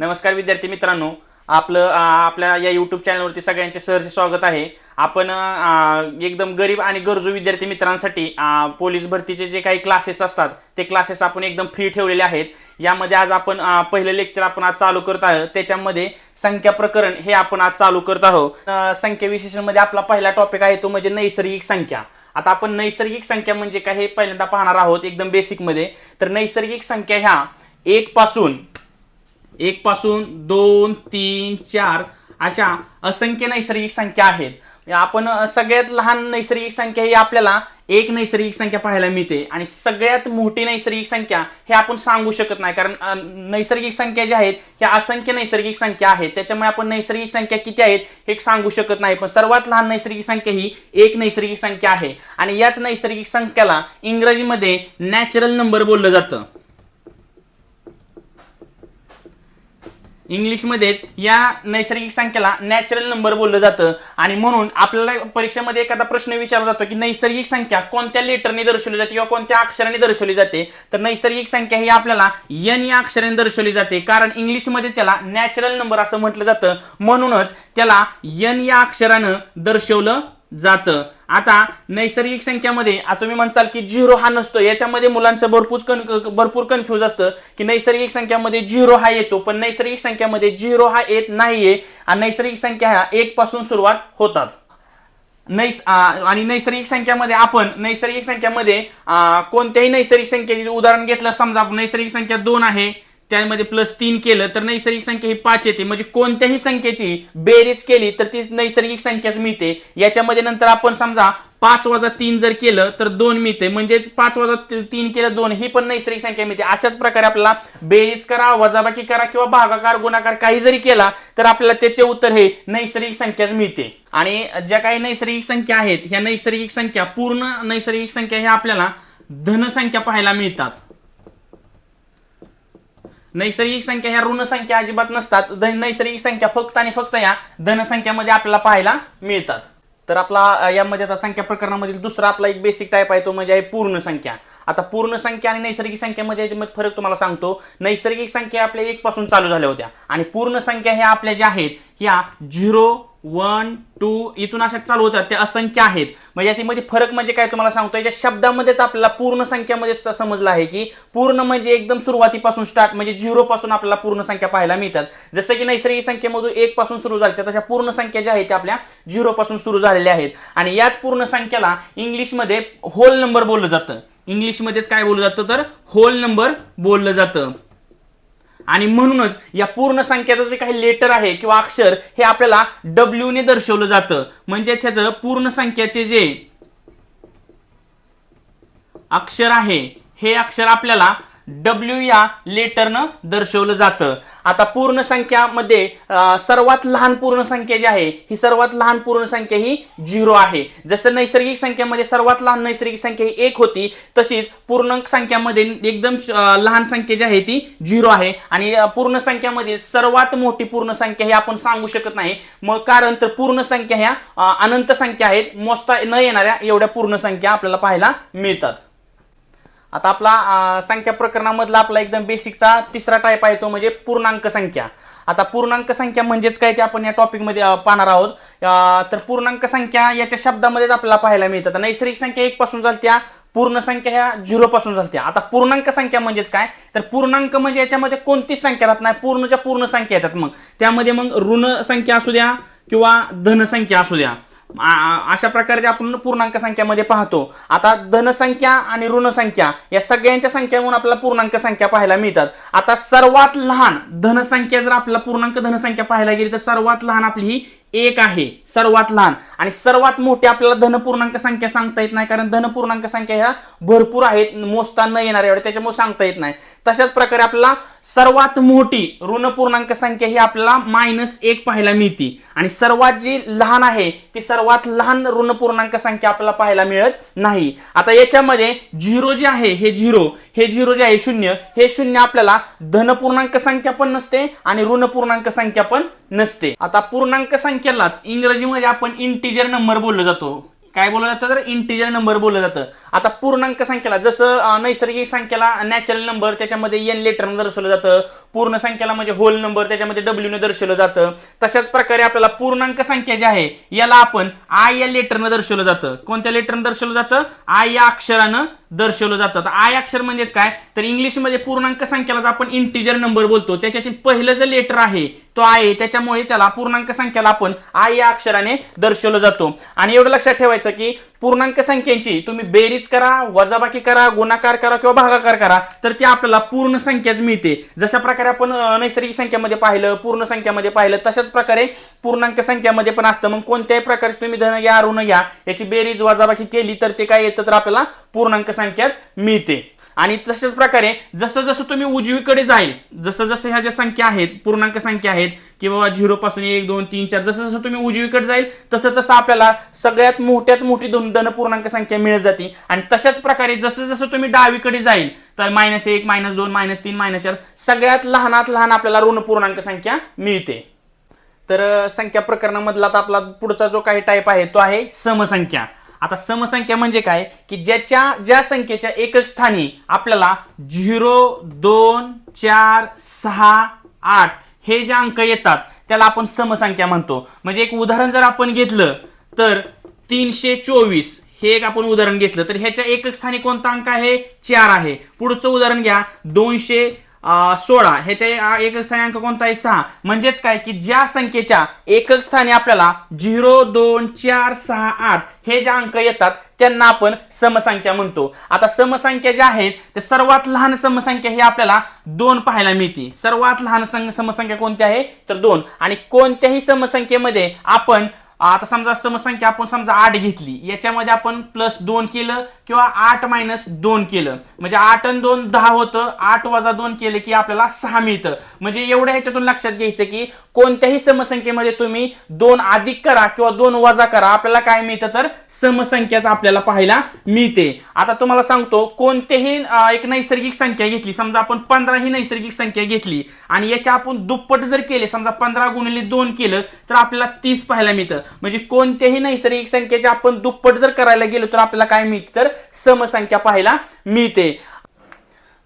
नमस्कार विद्यार्थी मित्रांनो. आपलं आपल्या या युट्यूब चॅनलवरती सगळ्यांचे सहर्ष स्वागत आहे. आपण एकदम गरीब आणि गरजू विद्यार्थी मित्रांसाठी पोलीस भरतीचे जे काही क्लासेस असतात ते क्लासेस आपण एकदम फ्री ठेवलेले आहेत. यामध्ये आज आपण पहिलं लेक्चर आपण आज चालू करत आहोत. त्याच्यामध्ये संख्या प्रकरण हे आपण आज चालू करत आहोत. संख्या विशेषणमध्ये आपला पहिला टॉपिक आहे तो म्हणजे नैसर्गिक संख्या. आता आपण नैसर्गिक संख्या म्हणजे काय हे पहिल्यांदा पाहणार आहोत एकदम बेसिकमध्ये. तर नैसर्गिक संख्या ह्या एक पासून एक पासून दोन तीन चार अशा असंख्य नैसर्गिक संख्या आहेत. म्हणजे आपण सगळ्यात लहान नैसर्गिक संख्या ही आपल्याला एक नैसर्गिक संख्या पाहायला मिळते. आणि सगळ्यात मोठी नैसर्गिक संख्या हे आपण सांगू शकत नाही. कारण नैसर्गिक संख्या ज्या आहेत ह्या असंख्य नैसर्गिक संख्या आहेत. त्याच्यामुळे आपण नैसर्गिक संख्या किती आहेत हे सांगू शकत नाही. पण सर्वात लहान नैसर्गिक संख्या ही एक नैसर्गिक संख्या आहे. आणि याच नैसर्गिक संख्याला इंग्रजीमध्ये नॅचरल नंबर बोललं जातं. इंग्लिशमध्येच या नैसर्गिक संख्येला नॅचरल नंबर बोललं जातं. आणि म्हणून आपल्याला परीक्षेमध्ये एखादा प्रश्न विचारला जातो की नैसर्गिक संख्या कोणत्या लेटरने दर्शवली जाते किंवा कोणत्या अक्षराने दर्शवली जाते? तर नैसर्गिक संख्या ही आपल्याला एन या अक्षराने दर्शवली जाते. कारण इंग्लिशमध्ये त्याला नॅचरल नंबर असं म्हटलं जातं. म्हणूनच त्याला एन या अक्षरानं दर्शवलं जातं. आता नैसर्गिक संख्यामध्ये आता तुम्ही म्हणताल की झिरो हा नसतो. याच्यामध्ये मुलांचं भरपूर कन भरपूर कन्फ्यूज असतं की नैसर्गिक संख्यामध्ये झिरो हा येतो पण नैसर्गिक संख्यामध्ये झिरो हा येत नाहीये आणि नैसर्गिक संख्या ह्या एक पासून सुरुवात होतात. नैस आणि नैसर्गिक संख्यामध्ये आपण नैसर्गिक संख्यामध्ये कोणत्याही नैसर्गिक संख्येचे उदाहरण घेतलं समजा नैसर्गिक संख्या दोन आहे. त्यामध्ये प्लस तीन केलं तर नैसर्गिक संख्या ही पाच येते. म्हणजे कोणत्याही संख्येची बेरीज केली तर ती नैसर्गिक संख्याच मिळते. याच्यामध्ये नंतर आपण समजा पाच वजा तीन जर केलं तर दोन मिळते. म्हणजेच पाच वजा तीन केलं दोन ही पण नैसर्गिक संख्या मिळते. अशाच प्रकारे आपल्याला बेरीज करा वजाबाकी करा किंवा भागाकार गुणाकार काही जरी केला तर आपल्याला त्याचे उत्तर हे नैसर्गिक संख्याच मिळते. आणि ज्या काही नैसर्गिक संख्या आहेत ह्या नैसर्गिक संख्या पूर्ण नैसर्गिक संख्या ह्या आपल्याला धनसंख्या पाहायला मिळतात. नैसर्गिक संख्या ह्या ऋण संख्या अजिबात नसतात. नैसर्गिक संख्या फक्त आणि फक्त या धनसंख्यामध्ये आपल्याला पाहायला मिळतात. तर आपला यामध्ये आता संख्या प्रकरणामधील दुसरा आपला एक बेसिक टाईप आहे तो म्हणजे आहे पूर्ण संख्या. आता पूर्ण संख्या आणि नैसर्गिक संख्यामध्ये फरक तुम्हाला सांगतो. नैसर्गिक संख्या आपल्या एक पासून चालू झाल्या होत्या. आणि पूर्ण संख्या ह्या आपल्या ज्या आहेत ह्या झिरो वन टू इथून अशा चालू होतात त्या असंख्य आहेत. म्हणजे याच्यामध्ये फरक म्हणजे काय तुम्हाला सांगतो? याच्या शब्दामध्येच आपल्याला पूर्ण संख्यामध्ये समजलं आहे की पूर्ण म्हणजे एकदम सुरुवातीपासून स्टार्ट म्हणजे झिरो पासून आपल्याला पूर्ण संख्या पाहायला मिळतात. जसं की नैसर्गिक संख्येमधून एक पासून सुरू झाल्या तशा पूर्ण संख्या ज्या आहेत त्या आपल्या झिरो पासून सुरू झालेल्या आहेत. आणि याच पूर्ण संख्येला इंग्लिशमध्ये होल नंबर बोललं जातं. इंग्लिशमध्येच काय बोललं जातं तर? होल नंबर बोललं जातं. आणि म्हणूनच या पूर्ण संख्याचं जे काही लेटर आहे किंवा अक्षर हे आपल्याला डब्ल्यू ने दर्शवलं जातं. म्हणजे ह्याचं पूर्ण संख्याचे जे अक्षर आहे हे अक्षर आपल्याला डब्ल्यू या लेटरनं दर्शवलं जातं. आता पूर्ण संख्यामध्ये सर्वात लहान पूर्ण संख्या जी आहे ही सर्वात लहान पूर्ण संख्या ही झिरो आहे. जसं नैसर्गिक संख्यामध्ये सर्वात लहान नैसर्गिक संख्या ही एक होती तशीच पूर्णांक संख्यामध्ये एकदम लहान संख्या जी आहे ती झिरो आहे. आणि पूर्णसंख्यामध्ये पूर्ण संख्यामध्ये सर्वात मोठी पूर्ण संख्या ही आपण सांगू शकत नाही. मग कारण तर पूर्ण संख्या ह्या अनंत संख्या आहेत. मोजता न येणाऱ्या एवढ्या पूर्ण संख्या आपल्याला पाहायला मिळतात. आता आपला संख्या प्रकरणामधला आपला एकदम बेसिकचा तिसरा टाईप आहे तो म्हणजे पूर्णांक संख्या. आता पूर्णांक संख्या म्हणजेच काय ते आपण या टॉपिकमध्ये पाहणार आहोत. तर पूर्णांक संख्या याच्या शब्दामध्येच आपल्याला पाहायला मिळतात नैसर्गिक संख्या एक पासून चालत्या पूर्ण संख्या ह्या झिरो पासून चालत्या आता पूर्णांक संख्या म्हणजेच काय? तर पूर्णांक म्हणजे याच्यामध्ये कोणतीच संख्या राहत नाही. पूर्णच्या पूर्ण संख्या येतात मग. त्यामध्ये मग ऋण संख्या असू द्या किंवा धनसंख्या असू द्या. अशा प्रकारचे आपण पूर्णांक संख्यामध्ये पाहतो आता धनसंख्या आणि ऋणसंख्या या सगळ्यांच्या संख्यामधून आपल्याला पूर्णांक संख्या पाहायला मिळतात. आता सर्वात लहान धनसंख्या जर आपल्याला पूर्णांक धनसंख्या पाहायला गेली तर सर्वात लहान आपली ही एक आहे सर्वात लहान. आणि सर्वात मोठी आपल्याला धनपूर्णांक संख्या सांगता येत नाही कारण धनपूर्णांक संख्या ह्या भरपूर आहेत मोजता न येणार एवढ्या त्याच्यामुळे सांगता येत नाही. तशाच प्रकारे आपल्याला सर्वात मोठी ऋण पूर्णांक संख्या ही आपल्याला मायनस एक पाहायला मिळते. आणि सर्वात जी लहान आहे ती सर्वात लहान ऋण पूर्णांक संख्या आपल्याला पाहायला मिळत नाही. आता याच्यामध्ये झिरो जे आहे हे झिरो हे झिरो जे आहे शून्य हे शून्य आपल्याला धनपूर्णांक संख्या पण नसते आणि ऋण पूर्णांक संख्या पण नसते. आता पूर्णांक संख्येलाच इंग्रजीमध्ये आपण इंटिजर नंबर बोललो जातो. काय बोललं जातं तर इंटिजर नंबर बोललं जातं. आता पूर्णांक संख्येला जसं नैसर्गिक संख्येला नॅचरल नंबर त्याच्यामध्ये एन लेटरनं दर्शवलं जातं. पूर्ण संख्येला म्हणजे होल नंबर त्याच्यामध्ये डब्ल्यू ने दर्शवलं जातं. तशाच प्रकारे आपल्याला पूर्णांक संख्या जी आहे याला आपण आय या लेटरनं दर्शवलं जातं. कोणत्या लेटरनं दर्शवलं जातं? आय या अक्षरानं दर्शवलं जातं. तर आय अक्षर म्हणजेच काय? तर इंग्लिशमध्ये पूर्णांक संख्येला आपण इंटिजर नंबर बोलतो. त्याच्यातील पहिलं जे लेटर आहे तो आहे त्याच्यामुळे त्याला पूर्णांक संख्येला आपण आय या अक्षराने दर्शवलं जातो. आणि एवढं लक्षात ठेवायचं की पूर्णांक संख्यांची तुम्ही बेरीज करा वजाबाकी करा गुणाकार करा किंवा भागाकार करा तर ती आपल्याला पूर्ण संख्याच मिळते. जशा प्रकारे आपण नैसर्गिक संख्यामध्ये पाहिलं पूर्ण संख्यामध्ये पाहिलं तशाच प्रकारे पूर्णांक संख्यामध्ये पण असतं. मग कोणत्याही प्रकारचे तुम्ही धन घ्या ऋण घ्या याची बेरीज वजाबाकी केली तर ते काय येतं? तर आपल्याला पूर्णांक संख्याच मिळते. आणि तशाच प्रकारे जसं जसं तुम्ही उजवीकडे जाईल जसं जसं ह्या ज्या संख्या आहेत पूर्णांक संख्या आहेत किंवा झिरो पासून एक दोन तीन चार जसं जसं तुम्ही उजवीकडे जाईल तसं तसं आपल्याला सगळ्यात मोठ्यात मोठी दोन धन पूर्णांक संख्या मिळत जाते. आणि तशाच प्रकारे जसं जसं तुम्ही डावीकडे जाईल तर मायनस एक मायनस दोन मायनस तीन मायनस चार सगळ्यात लहानात लहान आपल्याला ऋण पूर्णांक संख्या मिळते. तर संख्या प्रकरणामधला आपला पुढचा जो काही टाईप आहे तो आहे समसंख्या. आता समसंख्या म्हणजे काय? की ज्याच्या ज्या संख्येच्या एकक स्थानी आपल्याला झिरो दोन चार सहा आठ हे जे अंक येतात त्याला आपण समसंख्या म्हणतो. म्हणजे एक उदाहरण जर आपण घेतलं तर तीनशे चोवीस हे एक आपण उदाहरण घेतलं. तर ह्याच्या एकक स्थानी कोणता अंक आहे? चार आहे. पुढचं उदाहरण घ्या. दोनशे सोळा ह्याच्या एकक स्थानी अंक कोणता आहे? सहा. म्हणजेच काय? की ज्या संख्येच्या एकक स्थानी आपल्याला झिरो दोन चार सहा आठ हे जे अंक येतात त्यांना आपण समसंख्या म्हणतो. आता समसंख्या ज्या आहेत ते सर्वात लहान समसंख्या ही आपल्याला दोन पाहायला मिळते सर्वात लहान समसंख्या कोणती आहे? तर दोन. आणि कोणत्याही समसंख्येमध्ये आपण आता समजा समसंख्या आपण समजा आठ घेतली याच्यामध्ये आपण प्लस दोन केलं किंवा आठ मायनस दोन केलं. म्हणजे आठ आणि दोन दहा होतं आठ वजा दोन केलं की आपल्याला सहा मिळतं. म्हणजे एवढ्या ह्याच्यातून लक्षात घ्यायचं की कोणत्याही समसंख्येमध्ये तुम्ही दोन अधिक करा किंवा दोन वजा करा आपल्याला काय मिळतं तर समसंख्याच आपल्याला पाहायला मिळते. आता तुम्हाला सांगतो कोणतेही एक नैसर्गिक संख्या घेतली समजा आपण पंधरा ही नैसर्गिक संख्या घेतली आणि याच्या आपण दुप्पट जर केले समजा पंधरा गुणिले दोन केलं तर आपल्याला तीस पाहायला मिळतं. म्हणजे कोणत्याही नैसर्गिक संख्येचे आपण दुप्पट जर करायला गेलो तर आपल्याला काय मिळते? तर समसंख्या पाहायला मिळते.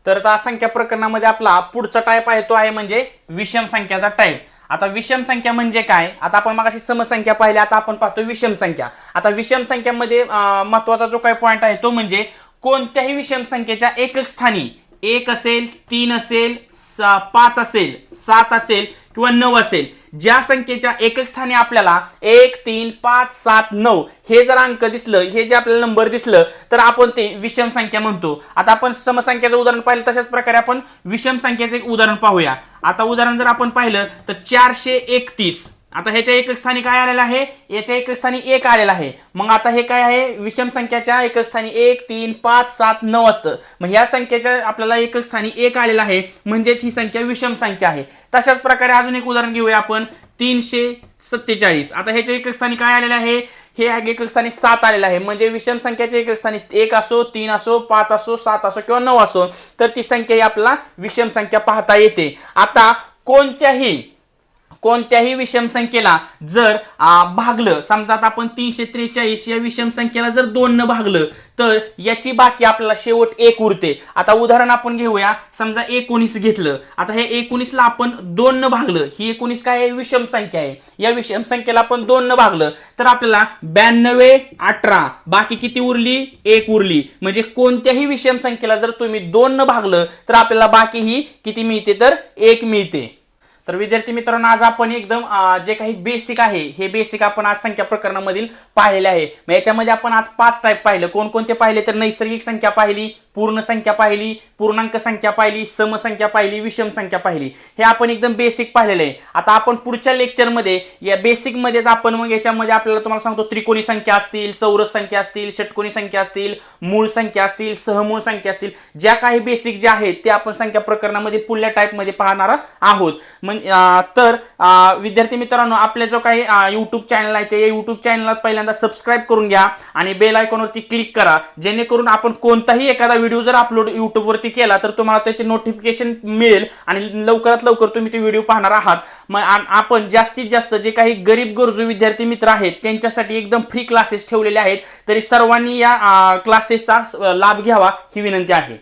तर आता संख्या प्रकरणामध्ये आपला पुढचा टाईप आहे तो आहे म्हणजे विषम संख्याचा टाईप आता विषम संख्या म्हणजे काय? आता आपण मगाशी समसंख्या पाहिली आता आपण पाहतो विषम संख्या. आता विषम संख्यामध्ये महत्त्वाचा जो काही पॉईंट आहे तो म्हणजे कोणत्याही विषम संख्येच्या एकक स्थानी एक असेल तीन असेल पाच असेल सात असेल किंवा नऊ असेल ज्या संख्येच्या एकक स्थानी आपल्याला एक तीन पाच सात नऊ हे जर अंक दिसलं हे जे आपल्याला नंबर दिसलं तर आपण ते विषम संख्या म्हणतो. आता आपण समसंख्याचं उदाहरण पाहिलं तशाच प्रकारे आपण विषम संख्येचं एक उदाहरण पाहूया. आता उदाहरण जर आपण पाहिलं तर चारशे एकतीस. आता ह्याच्या एकक स्थानी काय आलेलं आहे? याच्या एकक स्थानी एक आलेला आहे. मग आता हे काय आहे? विषम संख्याच्या एकक स्थानी एक तीन पाच सात नऊ असतं. मग ह्या संख्येच्या आपल्याला एकक स्थानी एक आलेलं आहे. म्हणजेच ही संख्या विषम संख्या आहे. तशाच प्रकारे अजून एक उदाहरण घेऊया आपण. तीनशे सत्तेचाळीस. आता ह्याच्या एकक स्थानी काय आलेलं आहे? हे एकक स्थानी सात आलेलं आहे. म्हणजे विषम संख्याच्या एकक स्थानी एक असो तीन असो पाच असो सात असो किंवा नऊ असो तर ती संख्या ही आपल्याला विषम संख्या पाहता येते. आता कोणत्याही कोणत्याही विषम संख्येला जर भागलं समजा आता आपण तीनशे त्रेचाळीस या विषम संख्येला जर दोन न भागलं तर याची बाकी आपल्याला शेवट एक उरते. आता उदाहरण आपण घेऊया. समजा एकोणीस घेतलं. आता हे एकोणीसला आपण दोन न भागलं. ही एकोणीस काय आहे? विषम संख्या आहे. या विषम संख्येला आपण दोन न भागलं तर आपल्याला ब्याण्णवे अठरा बाकी किती उरली? एक उरली. म्हणजे कोणत्याही विषम संख्येला जर तुम्ही दोन न भागलं तर आपल्याला बाकी ही किती मिळते? तर एक मिळते. तर विद्यार्थी मित्रांनो आज आपण एकदम जे काही बेसिक आहे हे बेसिक आपण आज संख्या प्रकरणामधील पाहिलेले आहे. मग याच्यामध्ये आपण आज पाच टाईप पाहिलं. कोणकोणते पाहिले? तर नैसर्गिक संख्या पाहिली पूर्ण संख्या पाहिली पूर्णांक संख्या पाहिली समसंख्या पाहिली विषम संख्या पाहिली. हे आपण एकदम बेसिक पाहिलेलं आहे. आता आपण पुढच्या लेक्चरमध्ये या बेसिकमध्येच आपण मग याच्यामध्ये आपल्याला तुम्हाला सांगतो त्रिकोणी संख्या असतील चौरस संख्या असतील षटकोणी संख्या असतील मूळ संख्या असतील सहमूळ संख्या असतील. ज्या काही बेसिक ज्या आहेत ते आपण संख्या प्रकरणामध्ये पुढल्या टाईपमध्ये पाहणार आहोत. तर विद्यार्थी मित्रांनो आपल्या जो काही युट्यूब चॅनल आहे ते युट्यूब चॅनलला पहिल्यांदा सबस्क्राईब करून घ्या आणि बेल आयकॉनवरती क्लिक करा. जेणेकरून आपण कोणताही एखादा व्हिडिओ जर अपलोड युट्यूबवरती केला तर तुम्हाला त्याचे नोटिफिकेशन मिळेल आणि लवकरात लवकर तुम्ही ते व्हिडिओ पाहणार आहात. मग आपण जास्तीत जास्त जे काही गरीब गरजू विद्यार्थी मित्र आहेत त्यांच्यासाठी एकदम फ्री क्लासेस ठेवलेले आहेत. तरी सर्वांनी या क्लासेसचा लाभ घ्यावा ही विनंती आहे.